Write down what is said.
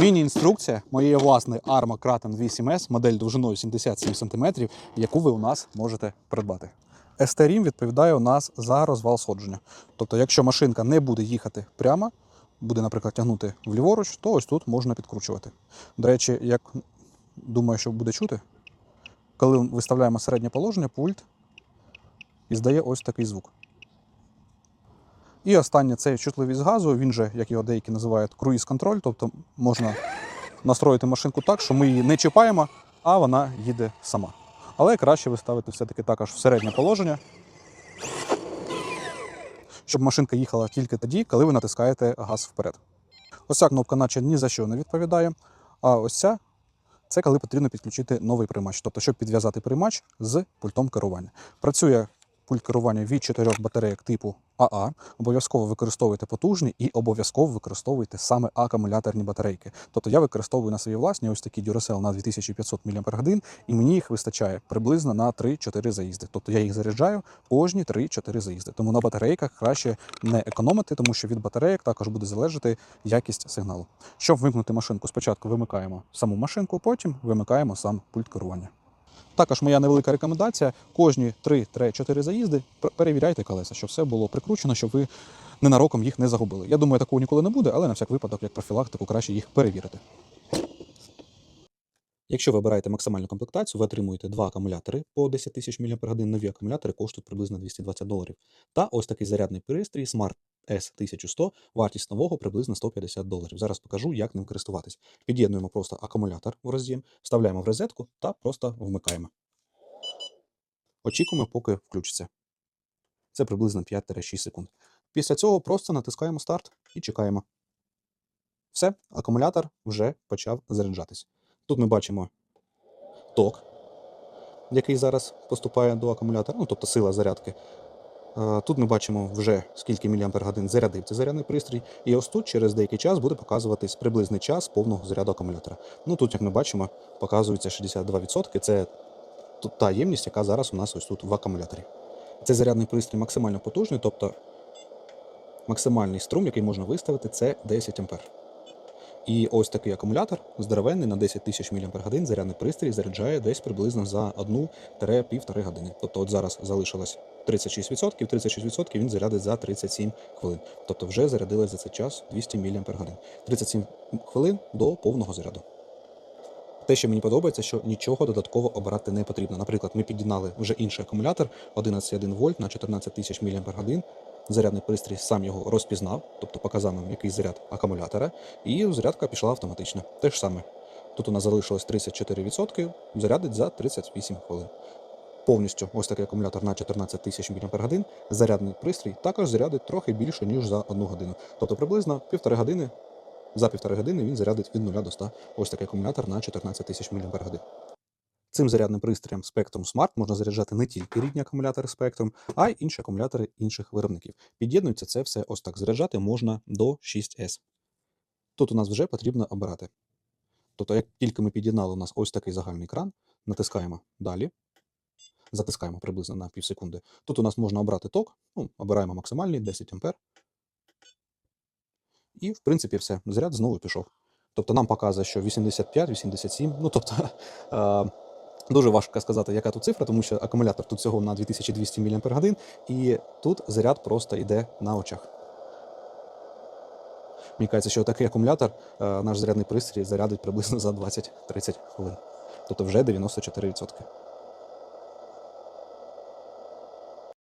Міні-інструкція моєї власної Arma Kraken 8S, модель довжиною 77 см, яку ви у нас можете придбати. ST-рім відповідає у нас за розвал сходження. Тобто, якщо машинка не буде їхати прямо, буде, наприклад, тягнути вліворуч, то ось тут можна підкручувати. До речі, як думаю, що буде чути, коли виставляємо середнє положення, пульт іздає ось такий звук. І останнє це чутливість газу. Він же, як його деякі називають, круїз-контроль, тобто можна настроїти машинку так, що ми її не чіпаємо, а вона їде сама. Але краще виставити все-таки також в середнє положення, щоб машинка їхала тільки тоді, коли ви натискаєте газ вперед. Ось ця кнопка, наче ні за що не відповідає. А ось ця це коли потрібно підключити новий приймач, тобто, щоб підв'язати приймач з пультом керування. Працює пульт керування від чотирьох батарейок типу АА. Обов'язково використовуйте потужні і обов'язково використовуйте саме акумуляторні батарейки. Тобто я використовую на свої власні ось такі Duracell на 2500 мАч, і мені їх вистачає приблизно на 3-4 заїзди. Тобто я їх заряджаю кожні 3-4 заїзди. Тому на батарейках краще не економити, тому що від батарейок також буде залежати якість сигналу. Щоб вимкнути машинку, спочатку вимикаємо саму машинку, потім вимикаємо сам пульт керування. Також моя невелика рекомендація: кожні 3-4 заїзди перевіряйте колеса, щоб все було прикручено, щоб ви ненароком їх не загубили. Я думаю, такого ніколи не буде, але на всяк випадок, як профілактику, краще їх перевірити. Якщо ви обираєте максимальну комплектацію, ви отримуєте два акумулятори по 10 тисяч мАч. Нові акумулятори коштують приблизно 220 доларів. Та ось такий зарядний пристрій Smart S1100, вартість нового приблизно 150 доларів. Зараз покажу, як ним користуватись. Під'єднуємо просто акумулятор в роз'єм, вставляємо в розетку та просто вмикаємо. Очікуємо, поки включиться. Це приблизно 5-6 секунд. Після цього просто натискаємо старт і чекаємо. Все, акумулятор вже почав заряджатись. Тут ми бачимо ток, який зараз поступає до акумулятора, ну тобто сила зарядки. Е, Тут ми бачимо вже скільки мАч зарядив цей зарядний пристрій, і ось тут через деякий час буде показуватись приблизний час повного заряду акумулятора. Ну тут, як ми бачимо, показується 62%. Це та ємність, яка зараз у нас ось тут в акумуляторі. Цей зарядний пристрій максимально потужний, тобто максимальний струм, який можна виставити, це 10 А. І ось такий акумулятор здоровенний на 10 тисяч мАч зарядний пристрій заряджає десь приблизно за 1-1,5 години. Тобто от зараз залишилось 36%, 36% він зарядить за 37 хвилин. Тобто вже зарядилось за цей час 200 мАч. 37 хвилин до повного заряду. Те, що мені подобається, що нічого додатково обирати не потрібно. Наприклад, ми під'єднали вже інший акумулятор 11,1 вольт на 14 тисяч мАч. Зарядний пристрій сам його розпізнав, тобто показав нам який заряд акумулятора, і зарядка пішла автоматично. Те ж саме. Тут у нас залишилось 34%, зарядить за 38 хвилин. Повністю ось такий акумулятор на 14 тисяч мАч. Зарядний пристрій також зарядить трохи більше, ніж за одну годину. Тобто приблизно півтори години за півтори години він зарядить від 0 до 100 ось такий акумулятор на 14 тисяч мАч. Цим зарядним пристроєм Spectrum Smart можна заряджати не тільки рідні акумулятори Spectrum, а й інші акумулятори інших виробників. Під'єднується це все ось так. Заряджати можна до 6S. Тут у нас вже потрібно обирати. Тобто, як тільки ми під'єднали у нас ось такий загальний екран, натискаємо далі, затискаємо приблизно на пів секунди. Тут у нас можна обрати ток, ну, обираємо максимальний 10 А. І, в принципі, все. Заряд знову пішов. Тобто нам показує, що 85-87, ну тобто. е, Дуже важко сказати, яка тут цифра, тому що акумулятор тут всього на 2200 мАч, і тут заряд просто йде на очах. Мені кажеться, що такий акумулятор е, наш зарядний пристрій зарядить приблизно за 20-30 хвилин. Тобто вже 94%.